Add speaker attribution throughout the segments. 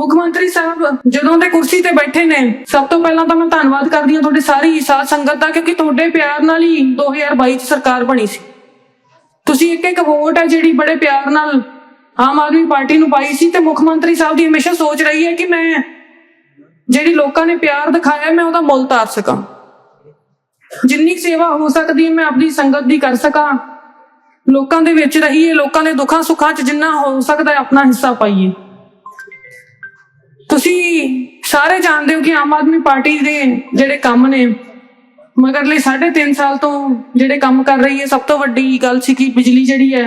Speaker 1: ਮੁੱਖ ਮੰਤਰੀ ਸਾਹਿਬ, ਜਦੋਂ ਦੇ ਕੁਰਸੀ ਤੇ ਬੈਠੇ ਨੇ, ਸਭ ਤੋਂ ਪਹਿਲਾਂ ਤਾਂ ਮੈਂ ਧੰਨਵਾਦ ਕਰਦੀ ਹਾਂ ਤੁਹਾਡੀ ਸਾਰੀ ਸਾਥ ਸੰਗਤ ਦਾ, ਕਿਉਂਕਿ ਤੁਹਾਡੇ ਪਿਆਰ ਨਾਲ ਹੀ 2022 ਚ ਸਰਕਾਰ ਬਣੀ ਸੀ। ਤੁਸੀਂ ਇੱਕ ਇੱਕ ਵੋਟ ਹੈ ਜਿਹੜੀ ਬੜੇ ਪਿਆਰ ਨਾਲ ਆਮ ਆਦਮੀ ਪਾਰਟੀ ਨੂੰ ਪਾਈ ਸੀ, ਤੇ ਮੁੱਖ ਮੰਤਰੀ ਸਾਹਿਬ ਦੀ ਹਮੇਸ਼ਾ ਸੋਚ ਰਹੀ ਹੈ ਕਿ ਮੈਂ ਜਿਹੜੀ ਲੋਕਾਂ ਨੇ ਪਿਆਰ ਦਿਖਾਇਆ, ਮੈਂ ਉਹਦਾ ਮੁੱਲ ਤਾਰ ਸਕਾਂ। ਜਿੰਨੀ ਸੇਵਾ ਹੋ ਸਕਦੀ ਹੈ, ਮੈਂ ਆਪਣੀ ਸੰਗਤ ਦੀ ਕਰ ਸਕਾਂ। ਲੋਕਾਂ ਦੇ ਵਿੱਚ ਰਹੀਏ, ਲੋਕਾਂ ਦੇ ਦੁੱਖਾਂ ਸੁੱਖਾਂ 'ਚ ਜਿੰਨਾ ਹੋ ਸਕਦਾ ਹੈ, ਆਪਣਾ ਹਿੱਸਾ ਪਾਈਏ। ਤੁਸੀਂ ਸਾਰੇ ਜਾਣਦੇ ਹੋ ਕਿ ਆਮ ਆਦਮੀ ਪਾਰਟੀ ਦੇ ਜਿਹੜੇ ਕੰਮ ਨੇ ਮਗਰਲੇ 3.5 ਸਾਲ ਤੋਂ ਜਿਹੜੇ ਕੰਮ ਕਰ ਰਹੀ ਹੈ ਸਭ ਤੋਂ ਵੱਡੀ ਗੱਲ ਸੀ ਕਿ ਬਿਜਲੀ ਜਿਹੜੀ ਹੈ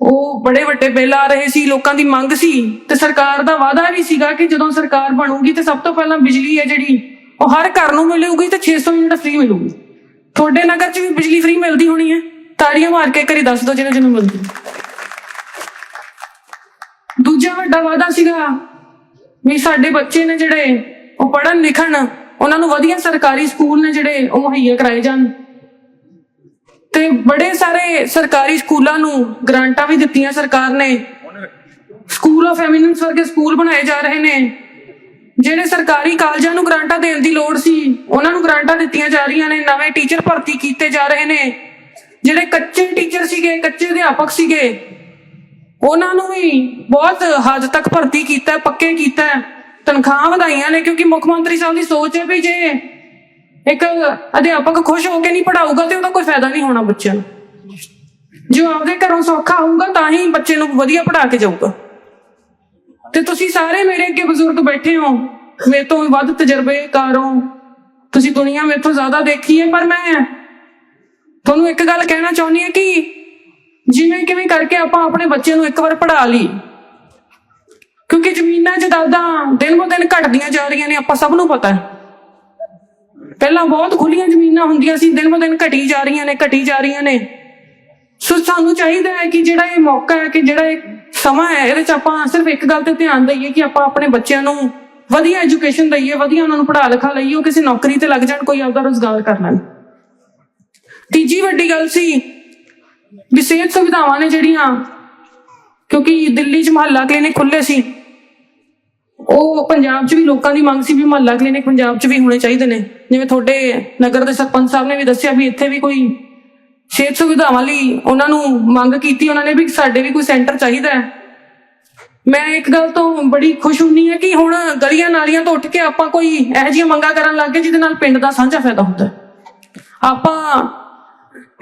Speaker 1: ਉਹ ਬੜੇ ਵੱਡੇ ਬਿੱਲ ਆ ਰਹੇ ਸੀ ਲੋਕਾਂ ਦੀ ਮੰਗ ਸੀ ਤੇ ਸਰਕਾਰ ਦਾ ਵਾਅਦਾ ਵੀ ਸੀਗਾ ਕਿ ਜਦੋਂ ਸਰਕਾਰ ਬਣੂਗੀ ਤੇ ਸਭ ਤੋਂ ਪਹਿਲਾਂ ਬਿਜਲੀ ਹੈ ਜਿਹੜੀ ਉਹ ਹਰ ਘਰ ਨੂੰ ਮਿਲੂਗੀ ਤੇ 600 ਯੂਨਿਟ ਫ੍ਰੀ ਮਿਲੂਗੀ। ਤੁਹਾਡੇ ਨਗਰ 'ਚ ਵੀ ਬਿਜਲੀ ਫ੍ਰੀ ਮਿਲਦੀ ਹੋਣੀ ਹੈ। ਤਾੜੀਆਂ ਮਾਰ ਕੇ ਕਰੀ ਦੱਸ ਦਿਓ ਜਿਹਨੇ ਜਿਹਨੂੰ ਮਿਲਦੀ। ਦੂਜਾ ਵੱਡਾ ਵਾਅਦਾ ਸੀਗਾ ਵੀ ਸਾਡੇ ਬੱਚੇ ਨੇ ਜਿਹੜੇ ਉਹ ਪੜ੍ਹਨ ਲਿਖਣ, ਉਹਨਾਂ ਨੂੰ ਵਧੀਆ ਸਰਕਾਰੀ ਸਕੂਲ ਨੇ ਜਿਹੜੇ ਉਹ ਮੁਹੱਈਆ ਕਰਾਏ ਜਾਣ। ਤੇ ਬੜੇ ਸਾਰੇ ਸਰਕਾਰੀ ਸਕੂਲਾਂ ਨੂੰ ਗ੍ਰਾਂਟਾਂ ਵੀ ਦਿੱਤੀਆਂ ਸਰਕਾਰ ਨੇ। ਸਕੂਲ ਆਫ ਐਮੀਨੈਂਸ ਵਰਗੇ ਸਕੂਲ ਬਣਾਏ ਜਾ ਰਹੇ ਨੇ। ਜਿਹੜੇ ਸਰਕਾਰੀ ਕਾਲਜਾਂ ਨੂੰ ਗ੍ਰਾਂਟਾਂ ਦੇਣ ਦੀ ਲੋੜ ਸੀ, ਉਹਨਾਂ ਨੂੰ ਗ੍ਰਾਂਟਾਂ ਦਿੱਤੀਆਂ ਜਾ ਰਹੀਆਂ ਨੇ। ਨਵੇਂ ਟੀਚਰ ਭਰਤੀ ਕੀਤੇ ਜਾ ਰਹੇ ਨੇ। ਜਿਹੜੇ ਕੱਚੇ ਟੀਚਰ ਸੀਗੇ, ਕੱਚੇ ਅਧਿਆਪਕ ਸੀਗੇ ਉਹਨਾਂ ਨੂੰ ਵੀ ਬਹੁਤ ਹੱਦ ਤੱਕ ਭਰਤੀ ਕੀਤਾ ਪੱਕੇ ਕੀਤਾ। ਹੈ, ਤਨਖਾਹਾਂ ਵਧਾਈਆਂ ਨੇ ਕਿਉਂਕਿ ਮੁੱਖ ਮੰਤਰੀ ਸਾਹਿਬ ਦੀ ਸੋਚ ਹੈ ਵੀ ਜੇ ਇੱਕ ਅਧਿਆਪਕ ਖੁਸ਼ ਹੋ ਕੇ ਨਹੀਂ ਪੜਾਊਗਾ ਤੇ ਉਹਦਾ ਕੋਈ ਫਾਇਦਾ ਨਹੀਂ ਹੋਣਾ ਬੱਚਿਆਂ ਨੂੰ। ਜੋ ਆਪਦੇ ਘਰੋਂ ਸੌਖਾ ਹੋਊਗਾ ਤਾਂ ਹੀ ਬੱਚੇ ਨੂੰ ਵਧੀਆ ਪੜਾ ਕੇ ਜਾਊਗਾ। ਤੇ ਤੁਸੀਂ ਸਾਰੇ ਮੇਰੇ ਅੱਗੇ ਬਜ਼ੁਰਗ ਬੈਠੇ ਹੋ। ਮੇਰੇ ਤੋਂ ਵੱਧ ਤਜਰਬੇਕਾਰ ਹੋ ਤੁਸੀਂ ਦੁਨੀਆ ਮੇਰੇ ਤੋਂ ਜ਼ਿਆਦਾ ਦੇਖੀ ਹੈ ਪਰ ਮੈਂ ਤੁਹਾਨੂੰ ਇੱਕ ਗੱਲ ਕਹਿਣਾ ਚਾਹੁੰਦੀ ਹਾਂ ਕਿ ਜਿਵੇਂ ਕਿਵੇਂ ਕਰਕੇ ਆਪਾਂ ਆਪਣੇ ਬੱਚੇ ਨੂੰ ਇੱਕ ਵਾਰ ਪੜ੍ਹਾ ਲਈ ਕਿਉਂਕਿ ਜ਼ਮੀਨਾਂ 'ਚ ਜਾਇਦਾਦਾਂ ਦਿਨ ਬੋ ਦਿਨ ਘਟਦੀਆਂ ਜਾ ਰਹੀਆਂ ਨੇ, ਆਪਾਂ ਸਭ ਨੂੰ ਪਤਾ ਹੈ। ਪਹਿਲਾਂ ਬਹੁਤ ਖੁੱਲੀਆਂ ਜ਼ਮੀਨਾਂ ਹੁੰਦੀਆਂ ਸੀ, ਦਿਨ ਬੋ ਦਿਨ ਘਟੀ ਜਾ ਰਹੀਆਂ ਨੇ, ਘਟੀ ਜਾ ਰਹੀਆਂ ਨੇ। ਸੋ ਸਾਨੂੰ ਚਾਹੀਦਾ ਹੈ ਕਿ ਜਿਹੜਾ ਇਹ ਮੌਕਾ ਹੈ, ਕਿ ਜਿਹੜਾ ਇਹ ਸਮਾਂ ਹੈ, ਇਹਦੇ ਚ ਆਪਾਂ ਸਿਰਫ ਇੱਕ ਗੱਲ ਤੇ ਧਿਆਨ ਦਈਏ ਕਿ ਆਪਾਂ ਆਪਣੇ ਬੱਚਿਆਂ ਨੂੰ ਵਧੀਆ ਐਜੂਕੇਸ਼ਨ ਦਈਏ, ਵਧੀਆ ਉਹਨਾਂ ਨੂੰ ਪੜ੍ਹਾ ਲਿਖਾ ਲਈਏ, ਉਹ ਕਿਸੇ ਨੌਕਰੀ ਤੇ ਲੱਗ ਜਾਣ, ਕੋਈ ਆਪਦਾ ਰੋਜ਼ਗਾਰ ਕਰ ਲੈਣ। ਤੀਜੀ ਵੱਡੀ ਗੱਲ ਸੀ ਵੀ ਸਿਹਤ ਸੁਵਿਧਾਵਾਂ ਨੇ ਜਿਹੜੀਆਂ, ਕਿਉਂਕਿ ਦਿੱਲੀ 'ਚ ਮਹੱਲਾ ਕਲੀਨਿਕ ਖੁੱਲੇ ਸੀ। ਉਹ ਪੰਜਾਬ 'ਚ ਵੀ ਲੋਕਾਂ ਦੀ ਮੰਗ ਸੀ ਵੀ ਮਹੱਲਾ ਕਲੀਨਿਕ ਪੰਜਾਬ 'ਚ ਵੀ ਹੋਣੇ ਚਾਹੀਦੇ ਨੇ। ਜਿਵੇਂ ਤੁਹਾਡੇ ਨਗਰ ਦੇ ਸਰਪੰਚ ਸਾਹਿਬ ਨੇ ਵੀ ਦੱਸਿਆ ਵੀ ਇੱਥੇ ਵੀ ਕੋਈ ਸਿਹਤ ਸੁਵਿਧਾਵਾਂ ਲਈ ਉਹਨਾਂ ਨੂੰ ਮੰਗ ਕੀਤੀ, ਉਹਨਾਂ ਨੇ ਵੀ ਸਾਡੇ ਵੀ ਕੋਈ ਸੈਂਟਰ ਚਾਹੀਦਾ ਹੈ। ਮੈਂ ਇੱਕ ਗੱਲ ਤੋਂ ਬੜੀ ਖੁਸ਼ ਹੁੰਨੀ ਹੈ ਕਿ ਹੁਣ ਗਲੀਆਂ ਨਾਲੀਆਂ ਤੋਂ ਉੱਠ ਕੇ ਆਪਾਂ ਕੋਈ ਇਹੋ ਜਿਹੀਆਂ ਮੰਗਾਂ ਕਰਨ ਲੱਗ ਗਏ ਜਿਹਦੇ ਨਾਲ ਪਿੰਡ ਦਾ ਸਾਂਝਾ ਫਾਇਦਾ ਹੁੰਦਾ ਆਪਾਂ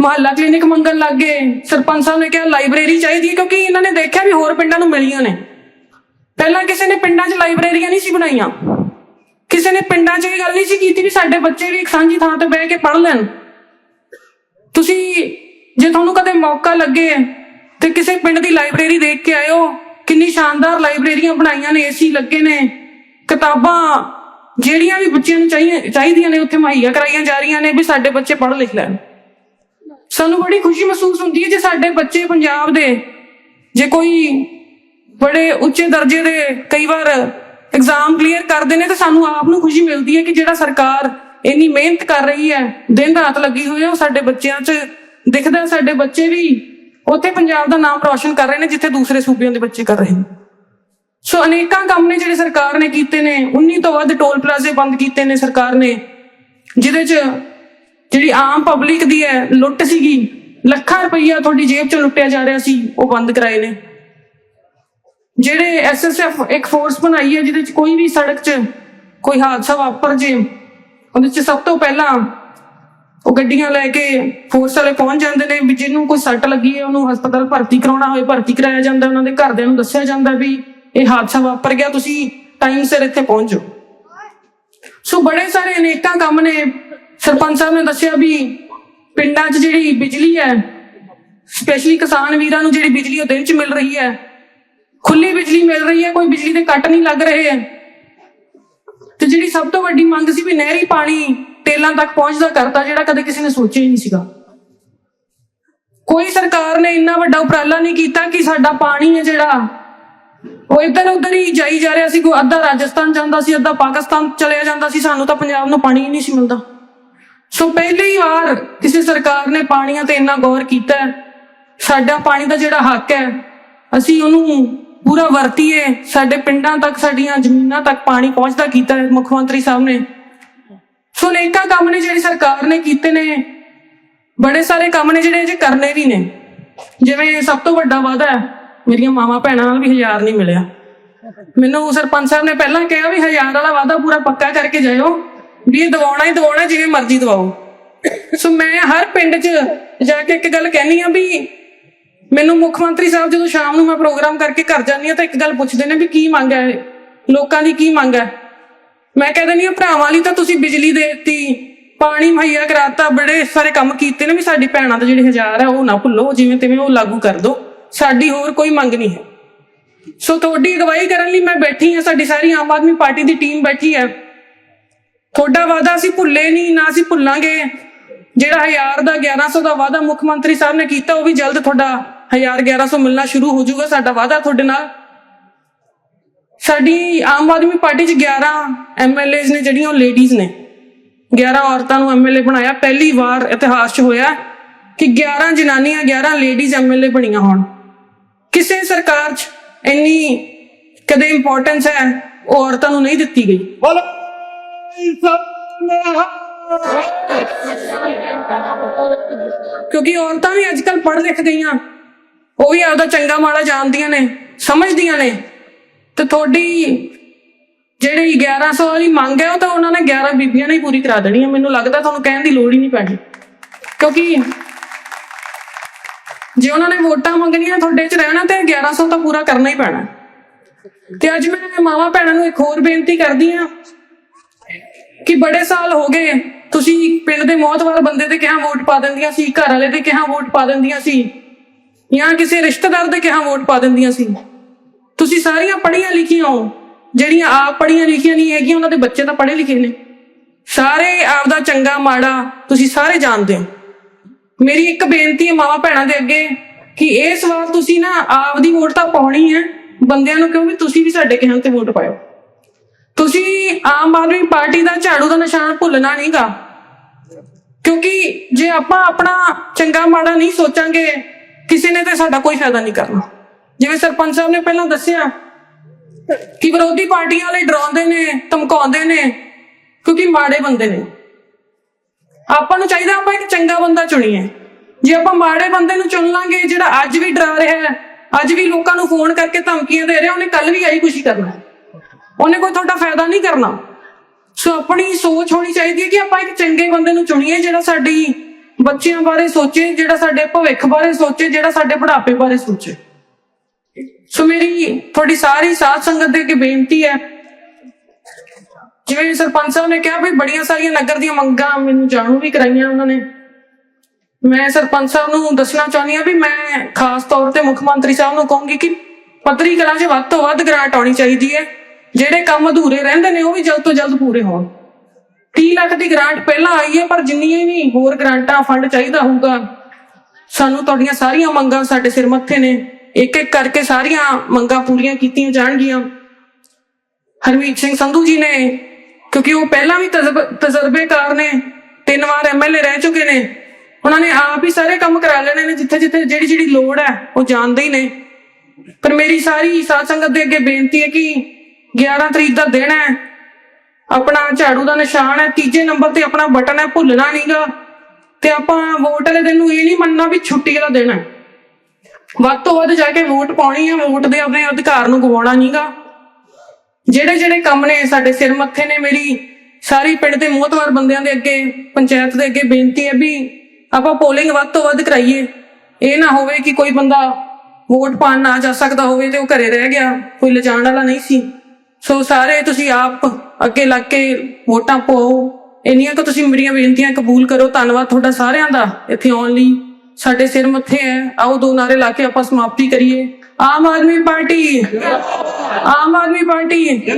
Speaker 1: ਮਹੱਲਾ ਕਲੀਨਿਕ ਮੰਗਣ ਲੱਗ ਗਏ। ਸਰਪੰਚ ਸਾਹਿਬ ਨੇ ਕਿਹਾ, ਲਾਇਬ੍ਰੇਰੀ ਚਾਹੀਦੀ ਹੈ ਕਿਉਂਕਿ ਇਹਨਾਂ ਨੇ ਦੇਖਿਆ ਵੀ ਹੋਰ ਪਿੰਡਾਂ ਨੂੰ ਮਿਲੀਆਂ ਨੇ। ਪਹਿਲਾਂ ਕਿਸੇ ਨੇ ਪਿੰਡਾਂ 'ਚ ਲਾਇਬ੍ਰੇਰੀਆਂ ਨਹੀਂ ਸੀ ਬਣਾਈਆਂ। ਕਿਸੇ ਨੇ ਪਿੰਡਾਂ 'ਚ ਇਹ ਗੱਲ ਨਹੀਂ ਸੀ ਕੀਤੀ ਵੀ ਸਾਡੇ ਬੱਚੇ ਵੀ ਇੱਕ ਸਾਂਝੀ ਥਾਂ ਤੇ ਬਹਿ ਕੇ ਪੜ੍ਹ ਲੈਣ। ਤੁਸੀਂ ਜੇ ਤੁਹਾਨੂੰ ਕਦੇ ਮੌਕਾ ਲੱਗੇ ਤੇ ਕਿਸੇ ਪਿੰਡ ਦੀ ਲਾਇਬ੍ਰੇਰੀ ਦੇਖ ਕੇ ਆਇਓ, ਕਿੰਨੀ ਸ਼ਾਨਦਾਰ ਲਾਇਬ੍ਰੇਰੀਆਂ ਬਣਾਈਆਂ ਨੇ, ਏਸੀ ਲੱਗੇ ਨੇ, ਕਿਤਾਬਾਂ ਜਿਹੜੀਆਂ ਵੀ ਬੱਚਿਆਂ ਨੂੰ ਚਾਹੀਏ ਚਾਹੀਦੀਆਂ ਨੇ, ਉੱਥੇ ਮੁਹੱਈਆ ਕਰਾਈਆਂ ਜਾ ਰਹੀਆਂ ਨੇ ਵੀ ਸਾਡੇ ਬੱਚੇ ਪੜ੍ਹ ਲਿਖ ਲੈਣ। ਸਾਨੂੰ ਬੜੀ ਖੁਸ਼ੀ ਮਹਿਸੂਸ ਹੁੰਦੀ ਹੈ ਜੇ ਸਾਡੇ ਬੱਚੇ ਪੰਜਾਬ ਦੇ, ਜੇ ਕੋਈ ਬੜੇ ਉੱਚੇ ਦਰਜੇ ਦੇ ਕਈ ਵਾਰ ਐਗਜ਼ਾਮ ਕਲੀਅਰ ਕਰਦੇ ਨੇ, ਤਾਂ ਸਾਨੂੰ ਆਪ ਨੂੰ ਖੁਸ਼ੀ ਮਿਲਦੀ ਹੈ ਕਿ ਜਿਹੜਾ ਸਰਕਾਰ ਇੰਨੀ ਮਿਹਨਤ ਕਰ ਰਹੀ ਹੈ, ਦਿਨ ਰਾਤ ਲੱਗੀ ਹੋਈ ਹੈ, ਉਹ ਸਾਡੇ ਬੱਚਿਆਂ 'ਚ ਦਿਖਦਾ ਸਾਡੇ ਬੱਚੇ ਵੀ ਉੱਥੇ ਪੰਜਾਬ ਦਾ ਨਾਮ ਰੌਸ਼ਨ ਕਰ ਰਹੇ ਨੇ, ਜਿੱਥੇ ਦੂਸਰੇ ਸੂਬਿਆਂ ਦੇ ਬੱਚੇ ਕਰ ਰਹੇ ਨੇ। ਸੋ ਅਨੇਕਾਂ ਕੰਮ ਨੇ ਜਿਹੜੇ ਸਰਕਾਰ ਨੇ ਕੀਤੇ ਨੇ 19 ਤੋਂ ਵੱਧ ਟੋਲ ਪਲਾਜ਼ੇ ਬੰਦ ਕੀਤੇ ਨੇ ਸਰਕਾਰ ਨੇ, ਜਿਹਦੇ 'ਚ ਜਿਹੜੀ ਆਮ ਪਬਲਿਕ ਦੀ ਹੈ, ਲੁੱਟ ਸੀਗੀ। ਲੱਖਾਂ ਰੁਪਈਆ ਤੁਹਾਡੀ ਜੇਬ 'ਚੋਂ ਲੁੱਟਿਆ ਜਾ ਰਿਹਾ ਸੀ, ਉਹ ਬੰਦ ਕਰਾਏ ਨੇ। ਜਿਹੜੇ ਐਸਐਸਐਫ ਇੱਕ ਫੋਰਸ ਬਣਾਈ ਹੈ, ਜਿਹਦੇ 'ਚ ਕੋਈ ਵੀ ਸੜਕ 'ਚ ਕੋਈ ਹਾਦਸਾ ਵਾਪਰ ਜੇ, ਉਹਦੇ 'ਚ ਸਭ ਤੋਂ ਪਹਿਲਾਂ ਉਹ ਗੱਡੀਆਂ ਲੈ ਕੇ ਫੋਰਸ ਵਾਲੇ ਪਹੁੰਚ ਜਾਂਦੇ ਨੇ, ਵੀ ਜਿਹਨੂੰ ਕੋਈ ਸੱਟ ਲੱਗੀ ਹੈ, ਉਹਨੂੰ ਹਸਪਤਾਲ ਭਰਤੀ ਕਰਾਉਣਾ ਹੋਏ, ਭਰਤੀ ਕਰਾਇਆ ਜਾਂਦਾ, ਉਹਨਾਂ ਦੇ ਘਰਦਿਆਂ ਨੂੰ ਦੱਸਿਆ ਜਾਂਦਾ ਵੀ ਇਹ ਹਾਦਸਾ ਵਾਪਰ ਗਿਆ, ਤੁਸੀਂ ਟਾਈਮ ਸਿਰ ਇੱਥੇ ਪਹੁੰਚ ਜਾਓ। ਸੋ ਬੜੇ ਸਾਰੇ ਅਨੇਕਾਂ ਕੰਮ ਨੇ ਸਰਪੰਚ ਸਾਹਿਬ ਨੇ ਦੱਸਿਆ ਵੀ ਪਿੰਡਾਂ 'ਚ ਜਿਹੜੀ ਬਿਜਲੀ ਹੈ ਸਪੈਸ਼ਲੀ ਕਿਸਾਨ ਵੀਰਾਂ ਨੂੰ ਜਿਹੜੀ ਬਿਜਲੀ ਉਹ ਦਿਨ 'ਚ ਮਿਲ ਰਹੀ ਹੈ। ਖੁੱਲੀ ਬਿਜਲੀ ਮਿਲ ਰਹੀ ਹੈ, ਕੋਈ ਬਿਜਲੀ ਦੇ ਕੱਟ ਨਹੀਂ ਲੱਗ ਰਹੇ ਤੇ ਜਿਹੜੀ ਸਭ ਤੋਂ ਵੱਡੀ ਮੰਗ ਸੀ ਵੀ ਨਹਿਰੀ ਪਾਣੀ ਤੇਲਾਂ ਤੱਕ ਪਹੁੰਚਦਾ ਕਰਤਾ, ਜਿਹੜਾ ਕਦੇ ਕਿਸੇ ਨੇ ਸੋਚਿਆ ਹੀ ਨਹੀਂ ਸੀਗਾ। ਕੋਈ ਸਰਕਾਰ ਨੇ ਇੰਨਾ ਵੱਡਾ ਉਪਰਾਲਾ ਨਹੀਂ ਕੀਤਾ ਕਿ ਸਾਡਾ ਪਾਣੀ ਹੈ ਜਿਹੜਾ, ਉਹ ਇੱਧਰ ਉੱਧਰ ਹੀ ਜਾਈ ਜਾ ਰਿਹਾ ਸੀ, ਕੋਈ ਅੱਧਾ ਰਾਜਸਥਾਨ ਜਾਂਦਾ ਸੀ, ਅੱਧਾ ਪਾਕਿਸਤਾਨ ਚਲਿਆ ਜਾਂਦਾ ਸੀ, ਸਾਨੂੰ ਤਾਂ ਪੰਜਾਬ ਨੂੰ ਪਾਣੀ ਹੀ ਨਹੀਂ ਸੀ ਮਿਲਦਾ। ਸੋ ਪਹਿਲੀ ਵਾਰ ਕਿਸੇ ਸਰਕਾਰ ਨੇ ਪਾਣੀਆਂ ਤੇ ਇੰਨਾ ਗੌਰ ਕੀਤਾ ਸਾਡਾ ਪਾਣੀ ਦਾ ਜਿਹੜਾ ਹੱਕ ਹੈ, ਅਸੀਂ ਉਹਨੂੰ ਪੂਰਾ ਵਰਤੀਏ। ਸਾਡੇ ਪਿੰਡਾਂ ਤੱਕ, ਸਾਡੀਆਂ ਜ਼ਮੀਨਾਂ ਤੱਕ ਪਾਣੀ ਪਹੁੰਚਦਾ ਕੀਤਾ ਮੁੱਖ ਮੰਤਰੀ ਸਾਹਿਬ ਨੇ। ਸੋ ਅਨੇਕਾਂ ਕੰਮ ਨੇ ਜਿਹੜੀ ਸਰਕਾਰ ਨੇ ਕੀਤੇ ਨੇ। ਬੜੇ ਸਾਰੇ ਕੰਮ ਨੇ ਜਿਹੜੇ ਅਜੇ ਕਰਨੇ ਵੀ ਨੇ। ਜਿਵੇਂ ਸਭ ਤੋਂ ਵੱਡਾ ਵਾਅਦਾ ਹੈ, ਮੇਰੀਆਂ ਮਾਵਾਂ ਭੈਣਾਂ ਨਾਲ ਵੀ ਹਜ਼ਾਰ ਨਹੀਂ ਮਿਲਿਆ। ਮੈਨੂੰ ਸਰਪੰਚ ਸਾਹਿਬ ਨੇ ਪਹਿਲਾਂ ਕਿਹਾ ਵੀ ਹਜ਼ਾਰ ਵਾਲਾ ਵਾਅਦਾ ਪੂਰਾ ਪੱਕਾ ਕਰਕੇ ਜਾਇਓ। ਵੀ ਇਹ ਦਵਾਉਣਾ ਹੀ ਦਵਾਉਣਾ, ਜਿਵੇਂ ਮਰਜ਼ੀ ਦਵਾਓ। ਸੋ ਮੈਂ ਹਰ ਪਿੰਡ 'ਚ ਜਾ ਕੇ ਇੱਕ ਗੱਲ ਕਹਿਣੀ ਆ ਵੀ ਮੈਨੂੰ ਮੁੱਖ ਮੰਤਰੀ ਸਾਹਿਬ ਜਦੋਂ ਸ਼ਾਮ ਨੂੰ ਮੈਂ ਪ੍ਰੋਗਰਾਮ ਕਰਕੇ ਘਰ ਜਾਂਦੀ ਆ ਤਾਂ ਇੱਕ ਗੱਲ ਪੁੱਛਦੇ ਨੇ ਵੀ ਕੀ ਮੰਗ ਹੈ? ਲੋਕਾਂ ਦੀ ਕੀ ਮੰਗ ਹੈ? ਮੈਂ ਕਹਿ ਦਿੰਦੀ ਆ ਭਰਾਵਾਂ ਲਈ ਤਾਂ ਤੁਸੀਂ ਬਿਜਲੀ ਦੇ ਦਿੱਤੀ, ਪਾਣੀ ਮੁਹੱਈਆ ਕਰਾਤਾ, ਬੜੇ ਸਾਰੇ ਕੰਮ ਕੀਤੇ ਨੇ ਵੀ ਸਾਡੀ ਭੈਣਾਂ ਦਾ ਜਿਹੜੇ ਹਜ਼ਾਰ ਹੈ ਉਹ ਨਾ ਭੁੱਲੋ, ਜਿਵੇਂ ਤਿਵੇਂ ਉਹ ਲਾਗੂ ਕਰ ਦਿਓ ਸਾਡੀ ਹੋਰ ਕੋਈ ਮੰਗ ਨਹੀਂ ਹੈ। ਸੋ ਤੁਹਾਡੀ ਅਗਵਾਈ ਕਰਨ ਲਈ ਮੈਂ ਬੈਠੀ ਹਾਂ, ਸਾਡੀ ਸਾਰੀ ਆਮ ਆਦਮੀ ਪਾਰਟੀ ਦੀ ਟੀਮ ਬੈਠੀ ਹੈ। ਤੁਹਾਡਾ ਵਾਅਦਾ ਅਸੀਂ ਭੁੱਲੇ ਨਹੀਂ ਨਾ ਅਸੀਂ ਭੁੱਲਾਂਗੇ। ਜਿਹੜਾ 1000 ਦਾ 1100 ਦਾ ਵਾਅਦਾ ਮੁੱਖ ਮੰਤਰੀ ਸਾਹਿਬ ਨੇ ਕੀਤਾ, ਉਹ ਵੀ ਜਲਦ ਤੁਹਾਡਾ 1000 1100 ਮਿਲਣਾ ਸ਼ੁਰੂ ਹੋ ਜਾਊਗਾ, ਸਾਡਾ ਵਾਅਦਾ ਤੁਹਾਡੇ ਨਾਲ। ਸਾਡੀ ਆਮ ਆਦਮੀ ਪਾਰਟੀ 'ਚ 11 ਐਮਐਲਏਜ਼ ਨੇ, ਜਿਹੜੀਆਂ ਉਹ ਲੇਡੀਜ਼ ਨੇ। 11 ਔਰਤਾਂ ਨੂੰ ਐਮਐਲਏ ਬਣਾਇਆ, ਪਹਿਲੀ ਵਾਰ ਇਤਿਹਾਸ 'ਚ ਹੋਇਆ ਕਿ 11 ਜਨਾਨੀਆਂ 11 ਲੇਡੀਜ਼ ਐਮਐਲਏ ਬਣੀਆਂ ਹੋਣ। ਕਿਸੇ ਸਰਕਾਰ 'ਚ ਇੰਨੀ ਕਦੇ ਇੰਪੋਰਟੈਂਸ ਹੈ, ਉਹ ਔਰਤਾਂ ਨੂੰ ਨਹੀਂ ਦਿੱਤੀ ਗਈ।
Speaker 2: ਬੋਲੋ।
Speaker 1: ਕਿਉਂਕਿ ਔਰਤਾਂ ਵੀ ਅੱਜ ਕੱਲ ਪੜ੍ਹ ਲਿਖ ਗਈਆਂ। ਉਹ ਵੀ ਆਪਦਾ ਚੰਗਾ ਮਾੜਾ ਜਾਣਦੀਆਂ ਨੇ, ਸਮਝਦੀਆਂ ਨੇ। ਤੇ ਤੁਹਾਡੀ ਜਿਹੜੀ 1100 ਵਾਲੀ ਮੰਗ ਹੈ, ਉਹ ਤਾਂ ਉਹਨਾਂ ਨੇ 11 ਬੀਬੀਆਂ ਨੇ ਹੀ ਪੂਰੀ ਕਰਾ ਦੇਣੀ ਹੈ। ਮੈਨੂੰ ਲੱਗਦਾ ਤੁਹਾਨੂੰ ਕਹਿਣ ਦੀ ਲੋੜ ਹੀ ਨਹੀਂ ਪੈਣੀ। ਕਿਉਂਕਿ ਜੇ ਉਹਨਾਂ ਨੇ ਵੋਟਾਂ ਮੰਗਣੀਆਂ ਤੁਹਾਡੇ 'ਚ ਰਹਿਣਾ, ਤੇ 1100 ਤਾਂ ਪੂਰਾ ਕਰਨਾ ਹੀ ਪੈਣਾ। ਤੇ ਅੱਜ ਮੈਂ ਮਾਵਾਂ ਭੈਣਾਂ ਨੂੰ ਇੱਕ ਹੋਰ ਬੇਨਤੀ ਕਰਦੀ ਹਾਂ ਕਿ ਬੜੇ ਸਾਲ ਹੋ ਗਏ ਤੁਸੀਂ ਪਿੰਡ ਦੇ ਮੌਤਵਾਰ ਬੰਦੇ ਤੇ ਕਿਹਾ ਵੋਟ ਪਾ ਦਿੰਦੀਆਂ ਸੀ, ਘਰ ਵਾਲੇ ਦੇ ਕਿਹਾ ਵੋਟ ਪਾ ਦਿੰਦੀਆਂ ਸੀ, ਜਾਂ ਕਿਸੇ ਰਿਸ਼ਤੇਦਾਰ ਦੇ ਕਿਹਾ ਵੋਟ ਪਾ ਦਿੰਦੀਆਂ ਸੀ। ਤੁਸੀਂ ਸਾਰੀਆਂ ਪੜ੍ਹੀਆਂ ਲਿਖੀਆਂ ਹੋ, ਜਿਹੜੀਆਂ ਆਪ ਪੜ੍ਹੀਆਂ ਲਿਖੀਆਂ ਨਹੀਂ ਹੈਗੀਆਂ, ਉਹਨਾਂ ਦੇ ਬੱਚੇ ਤਾਂ ਪੜ੍ਹੇ ਲਿਖੇ ਨੇ। ਸਾਰੇ ਆਪ ਦਾ ਚੰਗਾ ਮਾੜਾ ਤੁਸੀਂ ਸਾਰੇ ਜਾਣਦੇ ਹੋ। ਮੇਰੀ ਇੱਕ ਬੇਨਤੀ ਹੈ ਮਾਵਾਂ ਭੈਣਾਂ ਦੇ ਅੱਗੇ ਕਿ ਇਹ ਸਵਾਲ ਤੁਸੀਂ ਨਾ ਆਪ ਦੀ ਵੋਟ ਤਾਂ ਪਾਉਣੀ ਹੈ, ਬੰਦਿਆਂ ਨੂੰ ਕਿਉਂ ਵੀ ਤੁਸੀਂ ਵੀ ਸਾਡੇ ਕਹਿਣ ਤੇ ਵੋਟ ਪਾਇਓ। ਤੁਸੀਂ ਆਮ ਆਦਮੀ ਪਾਰਟੀ ਦਾ ਝਾੜੂ ਦਾ ਨਿਸ਼ਾਨ ਭੁੱਲਣਾ ਨਹੀਂਗਾ। ਕਿਉਂਕਿ ਜੇ ਆਪਾਂ ਆਪਣਾ ਚੰਗਾ ਮਾੜਾ ਨਹੀਂ ਸੋਚਾਂਗੇ, ਕਿਸੇ ਨੇ ਤਾਂ ਸਾਡਾ ਕੋਈ ਫਾਇਦਾ ਨਹੀਂ ਕਰਨਾ। ਜਿਵੇਂ ਸਰਪੰਚ ਸਾਹਿਬ ਨੇ ਪਹਿਲਾਂ ਦੱਸਿਆ ਕਿ ਵਿਰੋਧੀ ਪਾਰਟੀਆਂ ਵਾਲੇ ਡਰਾਉਂਦੇ ਨੇ, ਧਮਕਾਉਂਦੇ ਨੇ, ਕਿਉਂਕਿ ਮਾੜੇ ਬੰਦੇ ਨੇ। ਆਪਾਂ ਨੂੰ ਚਾਹੀਦਾ ਆਪਾਂ ਇੱਕ ਚੰਗਾ ਬੰਦਾ ਚੁਣੀਏ। ਜੇ ਆਪਾਂ ਮਾੜੇ ਬੰਦੇ ਨੂੰ ਚੁਣ ਲਾਂਗੇ, ਜਿਹੜਾ ਅੱਜ ਵੀ ਡਰਾ ਰਿਹਾ ਹੈ, ਅੱਜ ਵੀ ਲੋਕਾਂ ਨੂੰ ਫੋਨ ਕਰਕੇ ਧਮਕੀਆਂ ਦੇ ਰਿਹਾ, ਉਹਨੇ ਕੱਲ ਵੀ ਆਹੀ ਕੁਛ ਕਰਨਾ ਉਹਨੇ ਕੋਈ ਤੁਹਾਡਾ ਫਾਇਦਾ ਨਹੀਂ ਕਰਨਾ। ਸੋ ਆਪਣੀ ਸੋਚ ਹੋਣੀ ਚਾਹੀਦੀ ਹੈ ਕਿ ਆਪਾਂ ਇੱਕ ਚੰਗੇ ਬੰਦੇ ਨੂੰ ਚੁਣੀਏ ਜਿਹੜਾ ਸਾਡੀ ਬੱਚਿਆਂ ਬਾਰੇ ਸੋਚੇ, ਜਿਹੜਾ ਸਾਡੇ ਭਵਿੱਖ ਬਾਰੇ ਸੋਚੇ, ਜਿਹੜਾ ਸਾਡੇ ਬੁਢਾਪੇ ਬਾਰੇ ਸੋਚੇ। ਸੋ ਮੇਰੀ ਤੁਹਾਡੀ ਸਾਰੀ ਸਾਥ ਸੰਗਤ ਦੇ ਅੱਗੇ ਬੇਨਤੀ ਹੈ। ਜਿਵੇਂ ਸਰਪੰਚ ਸਾਹਿਬ ਨੇ ਕਿਹਾ ਵੀ ਬੜੀਆਂ ਸਾਰੀਆਂ ਨਗਰ ਦੀਆਂ ਮੰਗਾਂ ਮੈਨੂੰ ਜਾਣੂ ਵੀ ਕਰਾਈਆਂ ਉਹਨਾਂ ਨੇ। ਮੈਂ ਸਰਪੰਚ ਸਾਹਿਬ ਨੂੰ ਦੱਸਣਾ ਚਾਹੁੰਦੀ ਹਾਂ ਵੀ ਮੈਂ ਖਾਸ ਤੌਰ ਤੇ ਮੁੱਖ ਮੰਤਰੀ ਸਾਹਿਬ ਨੂੰ ਕਹੂੰਗੀ ਕਿ ਪੱਧਰੀ ਕਲਾ 'ਚ ਵੱਧ ਤੋਂ ਵੱਧ ਗ੍ਰਾਂਟ ਆਉਣੀ ਚਾਹੀਦੀ ਹੈ। ਜਿਹੜੇ ਕੰਮ ਅਧੂਰੇ ਰਹਿੰਦੇ ਨੇ, ਉਹ ਵੀ ਜਲਦ ਤੋਂ ਜਲਦ ਪੂਰੇ ਹੋਣ। 30 ਲੱਖ ਦੀ ਗ੍ਰਾਂਟ ਪਹਿਲਾਂ ਆਈ ਹੈ, ਪਰ ਜਿੰਨੀਆਂ ਵੀ ਹੋਰ ਗ੍ਰਾਂਟਾਂ ਫੰਡ ਚਾਹੀਦਾ ਹੋਊਗਾ, ਸਾਨੂੰ ਤੁਹਾਡੀਆਂ ਸਾਰੀਆਂ ਮੰਗਾਂ ਸਾਡੇ ਸਿਰ ਮੱਥੇ ਨੇ। ਇੱਕ ਇੱਕ ਕਰਕੇ ਸਾਰੀਆਂ ਮੰਗਾਂ ਪੂਰੀਆਂ ਕੀਤੀਆਂ ਜਾਣਗੀਆਂ। ਹਰਮੀਤ ਸਿੰਘ ਸੰਧੂ ਜੀ ਨੇ, ਕਿਉਂਕਿ ਉਹ ਪਹਿਲਾਂ ਵੀ ਤਜਰਬ- ਤਜਰਬੇਕਾਰ ਨੇ, ਤਿੰਨ ਵਾਰ ਐਮਐਲਏ ਰਹਿ ਚੁੱਕੇ ਨੇ। ਉਹਨਾਂ ਨੇ ਆਪ ਹੀ ਸਾਰੇ ਕੰਮ ਕਰਾ ਲੈਣੇ ਨੇ, ਜਿੱਥੇ ਜਿੱਥੇ ਜਿਹੜੀ ਜਿਹੜੀ ਲੋੜ ਹੈ, ਉਹ ਜਾਣਦੇ ਹੀ ਨੇ। ਪਰ ਮੇਰੀ ਸਾਰੀ ਸਾਧ ਸੰਗਤ ਦੇ ਅੱਗੇ ਬੇਨਤੀ ਹੈ ਕਿ 11 ਤਰੀਕ ਦਾ ਦਿਨ ਹੈ। ਆਪਣਾ ਝਾੜੂ ਦਾ ਨਿਸ਼ਾਨ ਹੈ। ਤੀਜੇ ਨੰਬਰ ਤੇ ਆਪਣਾ ਬਟਨ ਹੈ, ਭੁੱਲਣਾ ਨਹੀਂਗਾ। ਤੇ ਆਪਾਂ ਵੋਟ ਵਾਲੇ ਦਿਨ ਨੂੰ ਇਹ ਨਹੀਂ ਮੰਨਣਾ ਵੀ ਛੁੱਟੀ ਵਾਲਾ ਦਿਨ ਹੈ। ਵੱਧ ਤੋਂ ਵੱਧ ਜਾ ਕੇ ਵੋਟ ਪਾਉਣੀ ਹੈ। ਵੋਟ ਦੇ ਆਪਣੇ ਅਧਿਕਾਰ ਨੂੰ ਗਵਾਉਣਾ ਨਹੀਂਗਾ। ਜਿਹੜੇ ਜਿਹੜੇ ਕੰਮ ਨੇ ਸਾਡੇ ਸਿਰ ਮੱਥੇ ਨੇ ਮੇਰੀ, ਸਾਰੀ ਪਿੰਡ ਦੇ ਮੋਹਤਵਾਰ ਬੰਦਿਆਂ ਦੇ ਅੱਗੇ, ਪੰਚਾਇਤ ਦੇ ਅੱਗੇ ਬੇਨਤੀ ਹੈ ਵੀ ਆਪਾਂ ਪੋਲਿੰਗ ਵੱਧ ਤੋਂ ਵੱਧ ਕਰਾਈਏ। ਇਹ ਨਾ ਹੋਵੇ ਕਿ ਕੋਈ ਬੰਦਾ ਵੋਟ ਪਾਣ ਨਾ ਜਾ ਸਕਦਾ ਹੋਵੇ ਤੇ ਉਹ ਘਰੇ ਰਹਿ ਗਿਆ। ਕੋਈ ਲਿਜਾਣ ਵਾਲਾ ਨਹੀਂ ਸੀ। ਸੋ ਸਾਰੇ ਤੁਸੀਂ ਆਪ ਅੱਗੇ ਲੱਗ ਕੇ ਵੋਟਾਂ ਪਾਓ। ਇੰਨੀਆਂ ਕਿ ਤੁਸੀਂ ਮੇਰੀਆਂ ਬੇਨਤੀਆਂ ਕਬੂਲ ਕਰੋ। ਧੰਨਵਾਦ ਤੁਹਾਡਾ ਸਾਰਿਆਂ ਦਾ ਇੱਥੇ ਆਉਣ ਲਈ। ਸਾਡੇ ਸਿਰ ਮੱਥੇ ਹੈ। ਆਓ ਦੋ ਨਾਰੇ ਲਾ ਕੇ ਆਪਾਂ ਸਮਾਪਤੀ ਕਰੀਏ। ਆਮ ਆਦਮੀ ਪਾਰਟੀ। ਆਮ ਆਦਮੀ ਪਾਰਟੀ।